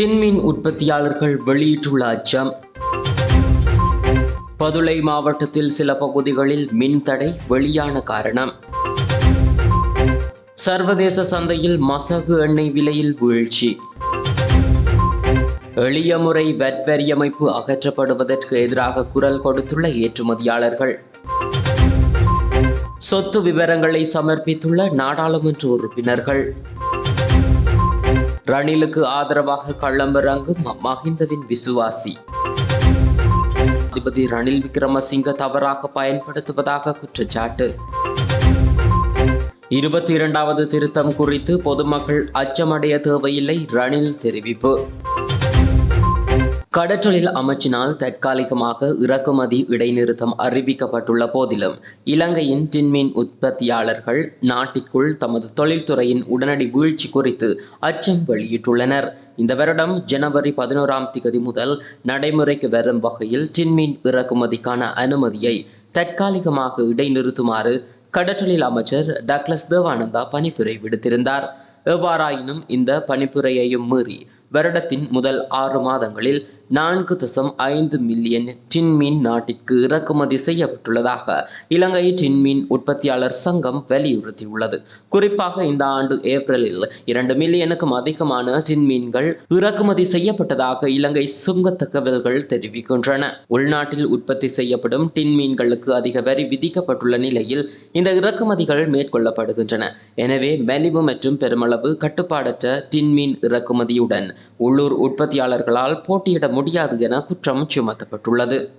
டின்மீன் உற்பத்தியாளர்கள் வெளியிட்டுள்ள அச்சம். பதுளை மாவட்டத்தில் சில பகுதிகளில் மின் தடை வெளியான காரணம். சர்வதேச சந்தையில் மசகு எண்ணெய் விலையில் வீழ்ச்சி. எளிய முறை வரியமைப்பு அகற்றப்படுவதற்கு எதிராக குரல் கொடுத்துள்ள ஏற்றுமதியாளர்கள். சொத்து விவரங்களை சமர்ப்பித்துள்ள நாடாளுமன்ற உறுப்பினர்கள். ரணிலுக்கு ஆதரவாக களமிறங்கும் மஹிந்தவின் விசுவாசி. அதிபதி ரணில் விக்ரமசிங்க தவறாக பயன்படுத்துவதாக குற்றச்சாட்டு. இருபத்தி இரண்டாவது திருத்தம் குறித்து பொதுமக்கள் அச்சமடைய தேவையில்லை ரணில் தெரிவிப்பு. கடற்றொழில் அமைச்சினால் தற்காலிகமாக இறக்குமதி இடைநிறுத்தம் அறிவிக்கப்பட்டுள்ள போதிலும் இலங்கையின் டின்மீன் உற்பத்தியாளர்கள் நாட்டிற்குள் தமது தொழில்துறையின் உடனடி வீழ்ச்சி குறித்து அச்சம் வெளியிட்டுள்ளனர். இந்த வருடம் ஜனவரி பதினோராம் திகதி முதல் நடைமுறைக்கு வரும் வகையில் டின்மீன் இறக்குமதிக்கான அனுமதியை தற்காலிகமாக இடைநிறுத்துமாறு கடற்றொழில் அமைச்சர் டக்ளஸ் தேவானந்தா பணிப்புரை விடுத்திருந்தார். எவ்வாறாயினும் இந்த பணிப்புரையையும் மீறி வருடத்தின் முதல் ஆறு மாதங்களில் நான்கு தசம் ஐந்து மில்லியன் டின்மீன் நாட்டிற்கு இறக்குமதி செய்யப்பட்டுள்ளதாக இலங்கை டின்மீன் உற்பத்தியாளர் சங்கம் வலியுறுத்தியுள்ளது. குறிப்பாக இந்த ஆண்டு ஏப்ரலில் இரண்டு மில்லியனுக்கும் அதிகமான டின்மீன்கள் இறக்குமதி செய்யப்பட்டதாக இலங்கை சுங்க தகவல்கள் தெரிவிக்கின்றன. உள்நாட்டில் உற்பத்தி செய்யப்படும் டின்மீன்களுக்கு அதிக வரி விதிக்கப்பட்டுள்ள நிலையில் இந்த இறக்குமதிகள் மேற்கொள்ளப்படுகின்றன. எனவே மலிவு மற்றும் பெருமளவு கட்டுப்பாடற்ற டின்மீன் இறக்குமதியுடன் உள்ளூர் உற்பத்தியாளர்களால் போட்டியிட முடியாது என குற்றம் சுமத்தப்பட்டுள்ளது.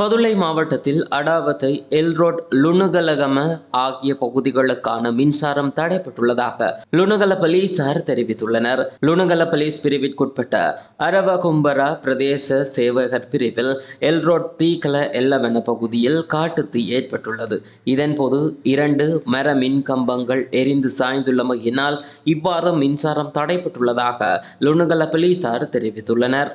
பதுளை மாவட்டத்தில் அடாவத்தை எல்ரோட் லுணுகலகம ஆகிய பகுதிகளுக்கான மின்சாரம் தடைப்பட்டுள்ளதாக லுணுகல போலீசார் தெரிவித்துள்ளனர். லுணுகல போலீஸ் பிரிவிற்குட்பட்ட அரவகும்பரா பிரதேச சேவகர் பிரிவில் எல்ரோட் தீக்கல எல்லவென பகுதியில் காட்டுத்தீ ஏற்பட்டுள்ளது. இதன்போது இரண்டு மர மின் கம்பங்கள் எரிந்து சாய்ந்துள்ளமையினால் இவ்வாறு மின்சாரம் தடைப்பட்டுள்ளதாக லுணுகல போலீசார் தெரிவித்துள்ளனர்.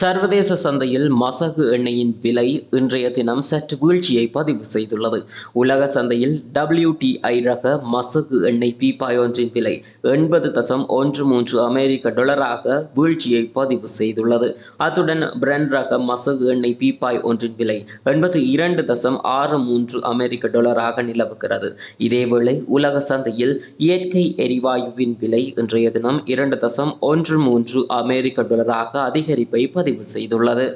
சர்வதேச சந்தையில் மசகு எண்ணெயின் விலை இன்றைய தினம் சற்று வீழ்ச்சியை பதிவு செய்துள்ளது. உலக சந்தையில் டபிள்யூடிஐ ரக மசகு எண்ணெய் பீப்பாய் ஒன்றின் விலை எண்பது தசம் ஒன்று மூன்று அமெரிக்க டொலராக வீழ்ச்சியை பதிவு செய்துள்ளது. அத்துடன் பிரெண்ட் ரக மசகு எண்ணெய் பீப்பாய் ஒன்றின் விலை எண்பத்தி இரண்டு தசம் ஆறு மூன்று அமெரிக்க டொலராக நிலவுகிறது. இதேவேளை உலக சந்தையில் இயற்கை எரிவாயுவின் விலை இன்றைய தினம் இரண்டு தசம் ஒன்று மூன்று அமெரிக்க டொலராக அதிகரிப்பை பதிவு செய்துள்ளது.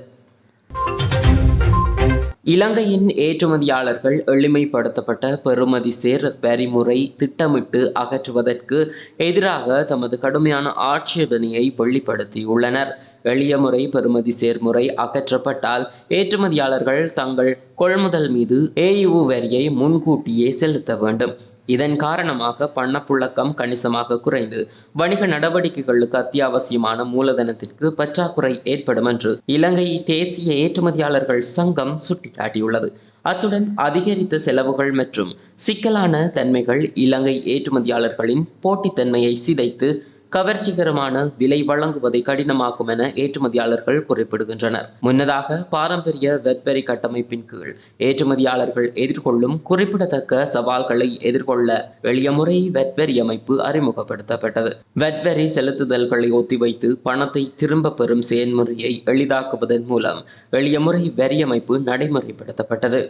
இலங்கையின் ஏற்றுமதியாளர்கள் எளிமைப்படுத்தப்பட்ட பெறுமதி சேர் வரிமுறை திட்டமிட்டு அகற்றுவதற்கு எதிராக தமது கடுமையான ஆட்சேபனையை வெளிப்படுத்தியுள்ளனர். எளிய முறை பெறுமதி சேர்முறை அகற்றப்பட்டால் ஏற்றுமதியாளர்கள் தங்கள் கொள்முதல் மீது ஏயு வரியை முன்கூட்டியே செலுத்த வேண்டும். இதன் காரணமாக பணப்புழக்கம் கணிசமாக குறைந்து வணிக நடவடிக்கைகளுக்கு அத்தியாவசியமான மூலதனத்திற்கு பற்றாக்குறை ஏற்படும் என்று இலங்கை தேசிய ஏற்றுமதியாளர்கள் சங்கம் சுட்டிக்காட்டியுள்ளது. அத்துடன் அதிகரித்த செலவுகள் மற்றும் சிக்கலான தன்மைகள் இலங்கை ஏற்றுமதியாளர்களின் போட்டித்தன்மையை சிதைத்து கவர்ச்சிகரமான விலை வழங்குவதை கடினமாக்கும் என ஏற்றுமதியாளர்கள் குறிப்பிடுகின்றனர். முன்னதாக பாரம்பரிய வெட்வரி கட்டமைப்பின் கீழ் ஏற்றுமதியாளர்கள் எதிர்கொள்ளும் குறிப்பிடத்தக்க சவால்களை எதிர்கொள்ள எளிய முறை வெட்வரி அமைப்பு அறிமுகப்படுத்தப்பட்டது. வெட்வரி செலுத்துதல்களை ஒத்திவைத்து பணத்தை திரும்ப பெறும் செயல்முறையை எளிதாக்குவதன் மூலம் எளிய முறை வரி அமைப்பு நடைமுறைப்படுத்தப்பட்டது.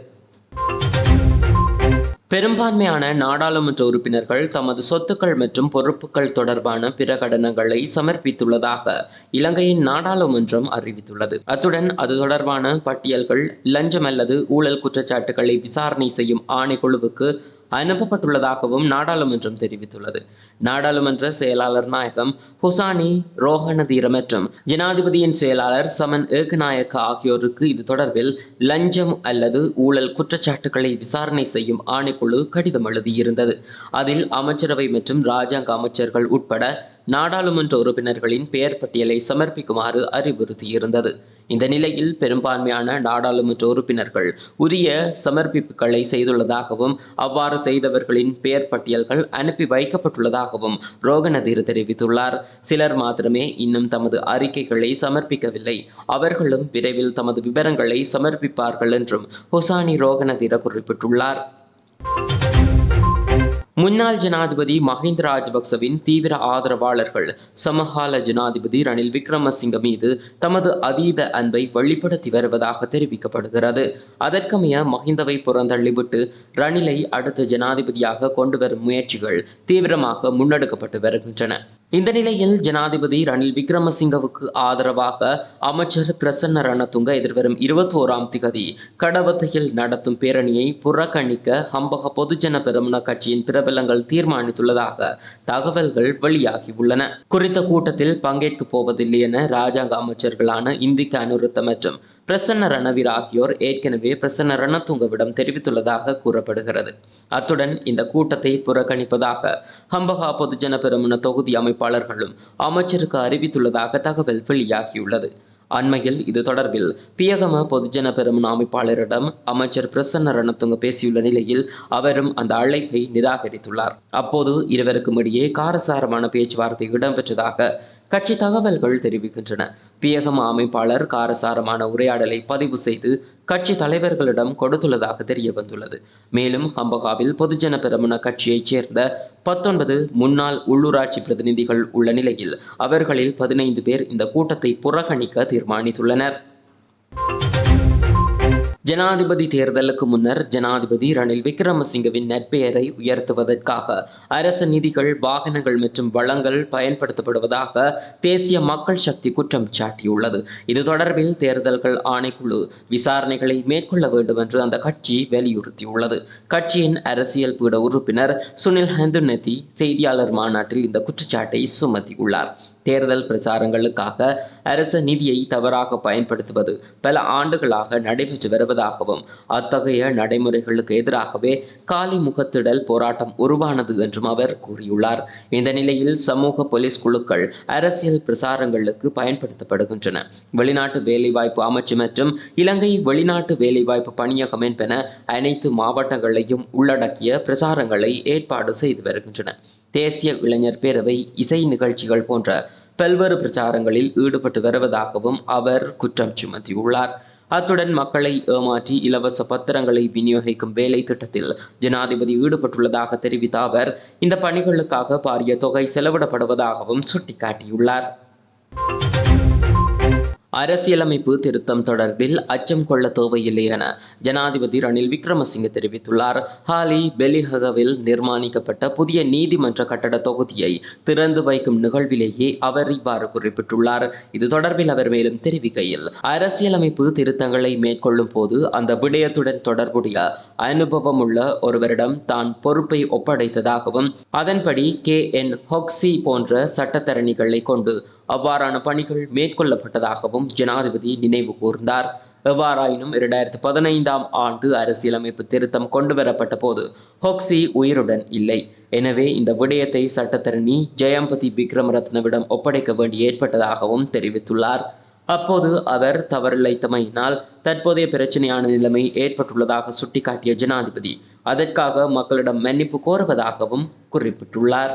பெரும்பான்மையான நாடாளுமன்ற உறுப்பினர்கள் தமது சொத்துக்கள் மற்றும் பொறுப்புகள் தொடர்பான பிரகடனங்களை சமர்ப்பித்துள்ளதாக இலங்கையின் நாடாளுமன்றம் அறிவித்துள்ளது. அத்துடன் அது தொடர்பான பட்டியல்கள் லஞ்சம் அல்லது ஊழல் குற்றச்சாட்டுகளை விசாரணை செய்யும் ஆணைக்குழுவுக்கு அனுப்பப்பட்டுள்ளதாகவும் நாடாளுமன்றம் தெரிவித்துள்ளது. நாடாளுமன்ற செயலாளர் நாயகம் ஹுசானி ரோஹணதீர மற்றும் ஜனாதிபதியின் செயலாளர் சமன் ஏகநாயக்க ஆகியோருக்கு இது தொடர்பில் லஞ்சம் அல்லது ஊழல் குற்றச்சாட்டுகளை விசாரணை செய்யும் ஆணைக்குழு கடிதம் எழுதியிருந்தது. அதில் அமைச்சரவை மற்றும் ராஜாங்க அமைச்சர்கள் உட்பட நாடாளுமன்ற உறுப்பினர்களின் பெயர் பட்டியலை சமர்ப்பிக்குமாறு அறிவுறுத்தியிருந்தது. இந்த நிலையில் பெரும்பான்மையான நாடாளுமன்ற உறுப்பினர்கள் உரிய சமர்ப்பிப்புகளை செய்துள்ளதாகவும் அவ்வாறு செய்தவர்களின் பெயர் பட்டியல்கள் அனுப்பி வைக்கப்பட்டுள்ளதாகவும் ரோகநதீர் தெரிவித்துள்ளார். சிலர் மாத்திரமே இன்னும் தமது அறிக்கைகளை சமர்ப்பிக்கவில்லை. அவர்களும் விரைவில் தமது விவரங்களை சமர்ப்பிப்பார்கள் என்றும் ஹுசானி ரோகநதீர குறிப்பிட்டுள்ளார். முன்னாள் ஜனாதிபதி மஹிந்த ராஜபக்சவின் தீவிர ஆதரவாளர்கள் சமகால ஜனாதிபதி ரணில் விக்ரமசிங்க மீது தமது அதீத அன்பை வெளிப்படுத்தி வருவதாக தெரிவிக்கப்படுகிறது. அதற்கமைய மஹிந்தவை புறந்தள்ளிவிட்டு ரணிலை அடுத்த ஜனாதிபதியாக கொண்டு வரும் முயற்சிகள் தீவிரமாக முன்னெடுக்கப்பட்டு வருகின்றன. இந்த நிலையில் ஜனாதிபதி ரணில் விக்ரமசிங்கவுக்கு ஆதரவாக அமைச்சர் பிரசன்ன ரணதுங்க எதிர்வரும் இருபத்தி ஓராம் திகதி கடவத்தையில் நடத்தும் பேரணியை புறக்கணிக்க ஹம்பக பொதுஜன பெருமன கட்சியின் பிரபலங்கள் தீர்மானித்துள்ளதாக தகவல்கள் வெளியாகியுள்ளன. குறித்த கூட்டத்தில் பங்கேற்கப் போவதில்லை என ராஜாங்க அமைச்சர்களான இந்திக்க அனுருத்த மற்றும் பிரசன்ன ரணவீர் ஆகியோர் ஏற்கனவே பிரசன்ன ரணத்துங்கவிடம் தெரிவித்துள்ளதாக கூறப்படுகிறது. அத்துடன் இந்த கூட்டத்தை புறக்கணிப்பதாக ஹம்பகா பொதுஜன பெருமன தொகுதி அமைப்பாளர்களும் அமைச்சருக்கு அறிவித்துள்ளதாக தகவல் வெளியாகியுள்ளது. அண்மையில் இது தொடர்பில் பியகம பொதுஜன பெருமன அமைப்பாளரிடம் அமைச்சர் பிரசன்ன ரணத்துங்க பேசியுள்ள நிலையில் அவரும் அந்த அழைப்பை நிராகரித்துள்ளார். அப்போது இருவருக்கும் இடையே காரசாரமான பேச்சுவார்த்தை இடம்பெற்றதாக கட்சி தகவல்கள் தெரிவிக்கின்றன. பியகம் அமைப்பாளர் காரசாரமான உரையாடலை பதிவு செய்து கட்சி தலைவர்களிடம் கொடுத்துள்ளதாக தெரிய வந்துள்ளது மேலும் ஹம்பகாவில் பொதுஜன பெரமுன கட்சியைச் சேர்ந்த பத்தொன்பது முன்னாள் உள்ளூராட்சி பிரதிநிதிகள் உள்ள நிலையில் அவர்களில் பதினைந்து பேர் இந்த கூட்டத்தை புறக்கணிக்க தீர்மானித்துள்ளனர். ஜனாதிபதி தேர்தலுக்கு முன்னர் ஜனாதிபதி ரணில் விக்ரமசிங்கவின் நற்பெயரை உயர்த்துவதற்காக அரசு நிதிகள் வாகனங்கள் மற்றும் வளங்கள் பயன்படுத்தப்படுவதாக தேசிய மக்கள் சக்தி குற்றம் சாட்டியுள்ளது. இது தொடர்பில் தேர்தல்கள் ஆணைக்குழு விசாரணைகளை மேற்கொள்ள வேண்டும் என்று அந்த கட்சி வலியுறுத்தியுள்ளது. கட்சியின் அரசியல் பீட உறுப்பினர் சுனில் ஹந்துநெத்தி செய்தியாளர் மாநாட்டில் இந்த குற்றச்சாட்டை சுமத்தியுள்ளார். தேர்தல் பிரச்சாரங்களுக்காக அரசு நிதியை தவறாக பயன்படுத்துவது பல ஆண்டுகளாக நடைபெற்று வருவதாகவும் அத்தகைய நடைமுறைகளுக்கு எதிராகவே காலி முகத்திடல் போராட்டம் உருவானது என்றும் அவர் கூறியுள்ளார். இந்த நிலையில் சமூக போலீஸ் குழுக்கள் அரசியல் பிரசாரங்களுக்கு பயன்படுத்தப்படுகின்றன. வெளிநாட்டு வேலைவாய்ப்பு அமைச்சு மற்றும் இலங்கை வெளிநாட்டு வேலைவாய்ப்பு பணியகம் என்பன அனைத்து மாவட்டங்களையும் உள்ளடக்கிய பிரச்சாரங்களை ஏற்பாடு செய்து வருகின்றன. தேசிய இளைஞர் பேரவை இசை நிகழ்ச்சிகள் போன்ற பல்வேறு பிரச்சாரங்களில் ஈடுபட்டு வருவதாகவும் அவர் குற்றம் சுமத்தியுள்ளார். அத்துடன் மக்களை ஏமாற்றி இலவச பத்திரங்களை விநியோகிக்கும் வேலை திட்டத்தில் ஜனாதிபதி ஈடுபட்டுள்ளதாக தெரிவித்த அவர் இந்த பணிகளுக்காக பாரிய தொகை செலவிடப்படுவதாகவும் சுட்டிக்காட்டியுள்ளார். அரசியலமைப்பு திருத்தம் தொடர்பில் அச்சம் கொள்ள தேவையில்லை என ஜனாதிபதி ரணில் விக்ரமசிங்க தெரிவித்துள்ளார். ஹாலி பெலிஹகவில் நிர்மாணிக்கப்பட்ட புதிய நீதிமன்ற கட்டட தொகுதியை திறந்து வைக்கும் நிகழ்விலேயே அவர் இவ்வாறு குறிப்பிட்டுள்ளார். இது தொடர்பில் அவர் மேலும் தெரிவிக்கையில் அரசியலமைப்பு திருத்தங்களை மேற்கொள்ளும் போது அந்த விடயத்துடன் தொடர்புடைய அனுபவம் உள்ள ஒருவரிடம் தான் பொறுப்பை ஒப்படைத்ததாகவும் அதன்படி கே என் ஹொக்ஸி போன்ற சட்டத்தரணிகளை கொண்டு அவ்வாறான பணிகள் மேற்கொள்ளப்பட்டதாகவும் ஜனாதிபதி நினைவு கூர்ந்தார். எவ்வாறாயினும் இரண்டாயிரத்தி பதினைந்தாம் ஆண்டு அரசியலமைப்பு திருத்தம் கொண்டுவரப்பட்ட போது ஹொக்ஸி உயிருடன் இல்லை. எனவே இந்த விடயத்தை சட்டத்தரணி ஜெயம்பதி விக்ரமரத்னவிடம் ஒப்படைக்க வேண்டி ஏற்பட்டதாகவும் தெரிவித்துள்ளார். அப்போது அவர் தவறிழைத்தமையினால் தற்போதைய பிரச்சனையான நிலைமை ஏற்பட்டுள்ளதாக சுட்டிக்காட்டிய ஜனாதிபதி அதற்காக மக்களிடம் மன்னிப்பு கோருவதாகவும் குறிப்பிட்டுள்ளார்.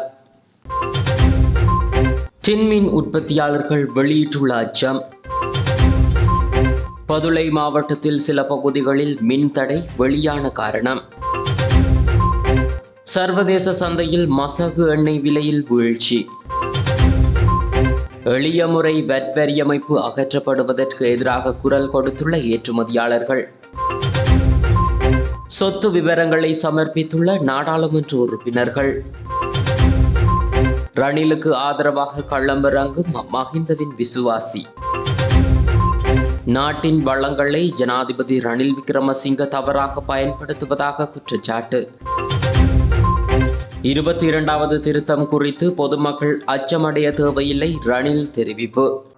டின்மின் உற்பத்தியாளர்கள் வெளியிட்டுள்ள அச்சம். பதுளை மாவட்டத்தில் சில பகுதிகளில் மின் தடை வெளியான காரணம். சர்வதேச சந்தையில் மசகு எண்ணெய் விலையில் வீழ்ச்சி. எளிய முறை வரியமைப்பு அகற்றப்படுவதற்கு எதிராக குரல் கொடுத்துள்ள ஏற்றுமதியாளர்கள். சொத்து விவரங்களை சமர்ப்பித்துள்ள நாடாளுமன்ற உறுப்பினர்கள். ரணிலுக்கு ஆதரவாக களமிறங்கும் மஹிந்தவின் விசுவாசி. நாட்டின் வளங்களை ஜனாதிபதி ரணில் விக்ரமசிங்க தவறாக பயன்படுத்துவதாக குற்றச்சாட்டு. இருபத்தி இரண்டாவது திருத்தம் குறித்து பொதுமக்கள் அச்சமடைய தேவையில்லை ரணில் தெரிவிப்பு.